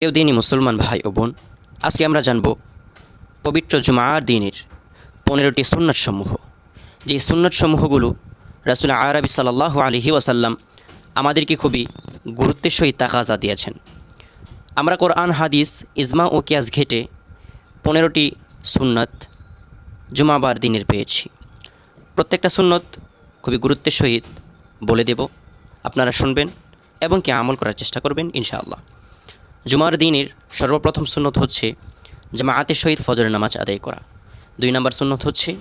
প্রিয় দিনই মুসলমান ভাই ও বোন। আজকে আমরা জানব পবিত্র জুমার দিনের পনেরোটি সুন্নত সমূহ যে সুন্নত সমূহগুলো রাসুল আরবি সাল্লাহ আলহি ওয়াসাল্লাম আমাদেরকে খুবই গুরুত্বের সহিত তাকাজা দিয়েছেন। আমরা কোরআন, হাদিস, ইজমা ও কিয়াস ঘেটে পনেরোটি সুন্নত জুমাবার দিনের পেয়েছি। প্রত্যেকটা সুন্নত খুবই গুরুত্বের সহিত বলে দেব। আপনারা শুনবেন এবং কি আমল করার চেষ্টা করবেন, ইনশাআল্লাহ। জুমার দিনের সর্বপ্রথম সুন্নত হচ্ছে জামায়াতের সহিত ফজরের নামাজ আদায় করা। দুই নম্বর সুন্নত হচ্ছে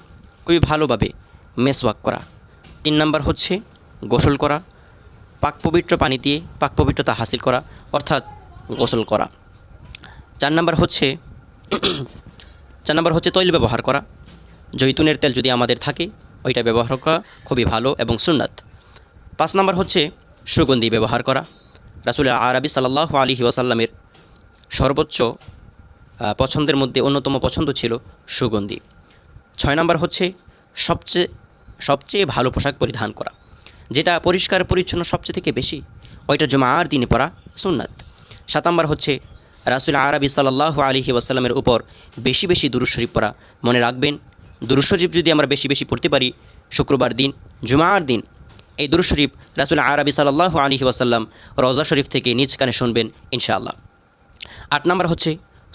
খুবই ভালোভাবে মেসওয়াক করা। তিন নম্বর হচ্ছে গোসল করা, পাক পবিত্র পানি দিয়ে পাক পবিত্রতা হাসিল করা, অর্থাৎ গোসল করা। চার নম্বর হচ্ছে, চার নম্বর হচ্ছে তৈল ব্যবহার করা। জৈতুনের তেল যদি আমাদের থাকে, ওইটা ব্যবহার করা খুবই ভালো এবং সুন্নাত। পাঁচ নম্বর হচ্ছে সুগন্ধি ব্যবহার করা। রাসুল আরবি সাল্লাহ আলী ওয়াসাল্লামের সর্বোচ্চ পছন্দের মধ্যে অন্যতম পছন্দ ছিল সুগন্ধি। ছয় নম্বর হচ্ছে সবচেয়ে সবচেয়ে ভালো পোশাক পরিধান করা, যেটা পরিষ্কার, পরিচ্ছন্ন সবচেয়ে থেকে বেশি, ওইটা জুমার দিনে পড়া সুন্নাত। সাত নম্বর হচ্ছে রাসুল আরবি সাল্লাহ আলহি ওয়াসাল্লামের উপর বেশি বেশি দুরুদ শরীফ পড়া মনে রাখবেন। দুরুদ শরীফ যদি আমরা বেশি বেশি পড়তে পারি, শুক্রবার দিন, জুমার দিন এই দুরুদ শরীফ রাসুল আরবি সাল্লাহ আলহি ওয়াসাল্লাম রওজা শরীফ থেকে নিজ কানে শুনবেন, ইনশাআল্লাহ। আট নম্বর হচ্ছে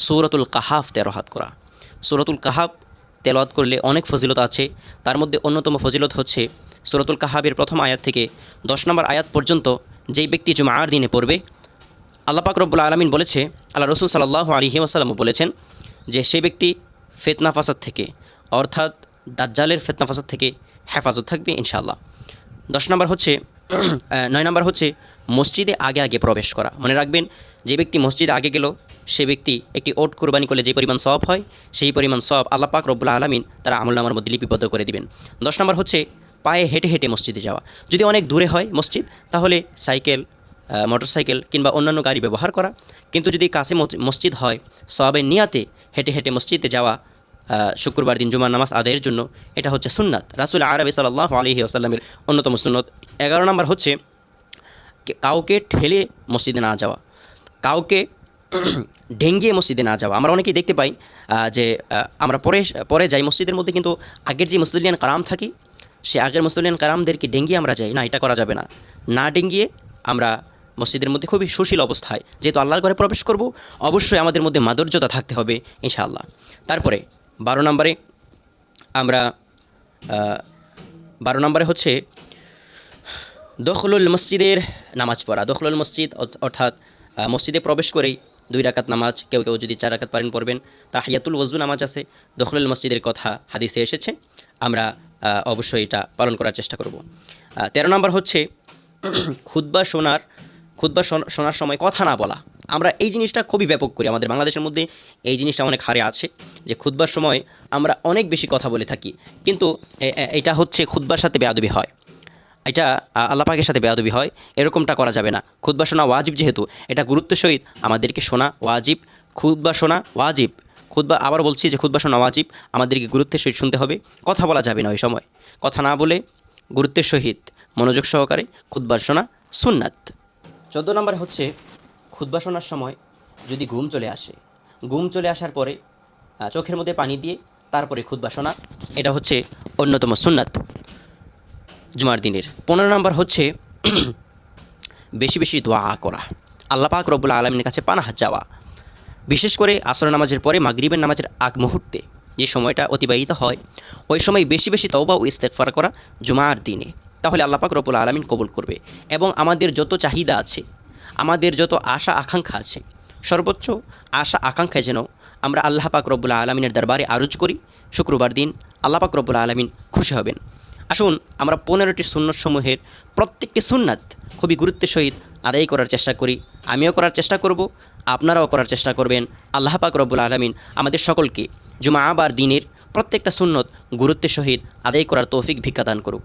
সৌরতুল কাহাফ তেরোহাত করা। সৌরতুল কাহাফ তেলাওয়াত করলে অনেক ফজিলত আছে। তার মধ্যে অন্যতম ফজিলত হচ্ছে সৌরতুল কাহাবের প্রথম আয়াত থেকে দশ নম্বর আয়াত পর্যন্ত যেই ব্যক্তি জুমার দিনে পড়বে, আল্লাহ পাক রব্বুল আলমিন বলেছে, আল্লাহ রসুল সাল্লাহ আলহি ওসালামও বলেছেন যে সেই ব্যক্তি ফেতনা ফাসাদ থেকে, অর্থাৎ দাজ্জালের ফেতনা ফাসাদ থেকে হেফাজত থাকবে, ইনশাআল্লাহ। দশ নম্বর হচ্ছে নয় নম্বর হচ্ছে মসজিদে আগে আগে প্রবেশ করা। মনে রাখবেন, যে ব্যক্তি মসজিদে আগে গেল, সে ব্যক্তি একটি ওট কোরবানি করলে যে পরিমাণ সব হয়, সেই পরিমাণ সব আল্লাহ পাক রব্বুল আলমিন তারা আমল নামার মধ্যে লিপিবদ্ধ করে দিবেন। দশ নম্বর হচ্ছে পায়ে হেঁটে হেঁটে মসজিদে যাওয়া। যদি অনেক দূরে হয় মসজিদ, তাহলে সাইকেল মোটরসাইকেল কিংবা অন্যান্য গাড়ি ব্যবহার করা। কিন্তু যদি কাছে মসজিদ হয় সবের নিয়াতে হেঁটে হেঁটে মসজিদে যাওয়া শুক্রবার দিন জুমার নামাজ আদায়ের জন্য, এটা হচ্ছে সুন্নাত। রাসুল আরবি সাল্লাহ আলহি আসাল্লামের অন্যতম সুন্নত। এগারো নম্বর হচ্ছে কাউকে ঠেলে মসজিদে না যাওয়া। কাউকে ঢেঙ্গিয়ে মসজিদে না যাওয়া। আমরা অনেকেই দেখতে পাই যে আমরা পরে পরে যাই মসজিদের মধ্যে, কিন্তু আগের যে মুসলিয়ান কারাম থাকি, সে আগের মুসলিয়ান কারামদেরকে ডেঙ্গিয়ে আমরা যাই। না, এটা করা যাবে না। না ডেঙ্গিয়ে আমরা মসজিদের মধ্যে খুবই সুশীল অবস্থায়, যেহেতু আল্লাহর ঘরে প্রবেশ করব, অবশ্যই আমাদের মধ্যে মাধুর্যতা থাকতে হবে, ইনশাআল্লাহ। তারপরে বারো নম্বরে আমরা বারো নম্বরে হচ্ছে দখলুল মসজিদের নামাজ পড়া। দখলুল মসজিদ অর্থাৎ মসজিদে প্রবেশ করেই দুই রাকাত নামাজ, কেউ কেউ যদি চার রাকাত পারেন পড়বেন। তাহিয়াতুল ওজু নামাজ আছে, দখলুল মসজিদের কথা হাদিসে এসেছে। আমরা অবশ্যই এটা পালন করার চেষ্টা করব। তেরো নম্বর হচ্ছে খুদ্া শোনার খুদ্া শোনার সময় কথা না বলা। আমরা এই জিনিসটা খুবই ব্যাপক করি আমাদের বাংলাদেশের মধ্যে। এই জিনিসটা অনেক হারে আছে যে খুদ্বার সময় আমরা অনেক বেশি কথা বলে থাকি। কিন্তু এটা হচ্ছে খুদ্বার সাথে বেয়াদবি হয়। এটা আ, আল্লাহ পাকের সাথে বেয়াদবি হয়। এরকমটা করা যাবে না। খুদ্া শোনা ওয়াজিব যেহেতু এটা গুরুত্বের সহিত আমাদেরকে শোনা ওয়াজিব। খুদ্া শোনা ওয়াজিব। খুদ্া আবার বলছি যে খুদ্া শোনা ওয়াজিব আমাদেরকে গুরুত্বের সহিত শুনতে হবে। কথা বলা যাবে না ওই সময়। কথা না বলে গুরুত্বের সহিত মনোযোগ সহকারে খুদ্া শোনা সুন্নাত। চোদ্দ নম্বর হচ্ছে খুদ্া শোনার সময় যদি ঘুম চলে আসে, ঘুম চলে আসার পরে চোখের মধ্যে পানি দিয়ে তারপরে খুদ্া শোনা, এটা হচ্ছে অন্যতম সুন্নাত জুমার দিনের। পনেরো নম্বর হচ্ছে বেশি বেশি দোয়া করা। আল্লাহ পাক রব্বুল আলমীর কাছে পানাহাত যাওয়া বিশেষ করে আসর নামাজের পরে মাগরিবের নামাজের আগ মুহূর্তে যে সময়টা অতিবাহিত হয়, ওই সময় বেশি বেশি তওবা ও ইস্তেকফার করা জুমার দিনে। তাহলে আল্লাহ পাক রব্বুল আলমিন কবুল করবে। এবং আমাদের যত চাহিদা আছে আমাদের যত আশা আকাঙ্ক্ষা আছে, সর্বোচ্চ আশা আকাঙ্ক্ষায় যেন আমরা আল্লাহ পাক রব্বুল আলমিনের দরবারে আরজ করি। শুক্রবার দিন আল্লাহ পাক রব্বুল আলমিন খুশি হবেন। আসুন, আমরা পনেরোটি সুন্নত সমূহের প্রত্যেকটি সুন্নাত খুবই গুরুত্বের সহিত আদায় করার চেষ্টা করি। আমিও করার চেষ্টা করব, আপনারাও করার চেষ্টা করবেন। আল্লাহ পাক রব্বুল আলমিন আমাদের সকলকে জুমা আবার দিনের প্রত্যেকটা সুন্নত গুরুত্বের সহিত আদায় করার তৌফিক ভিক্ষা দান করুক।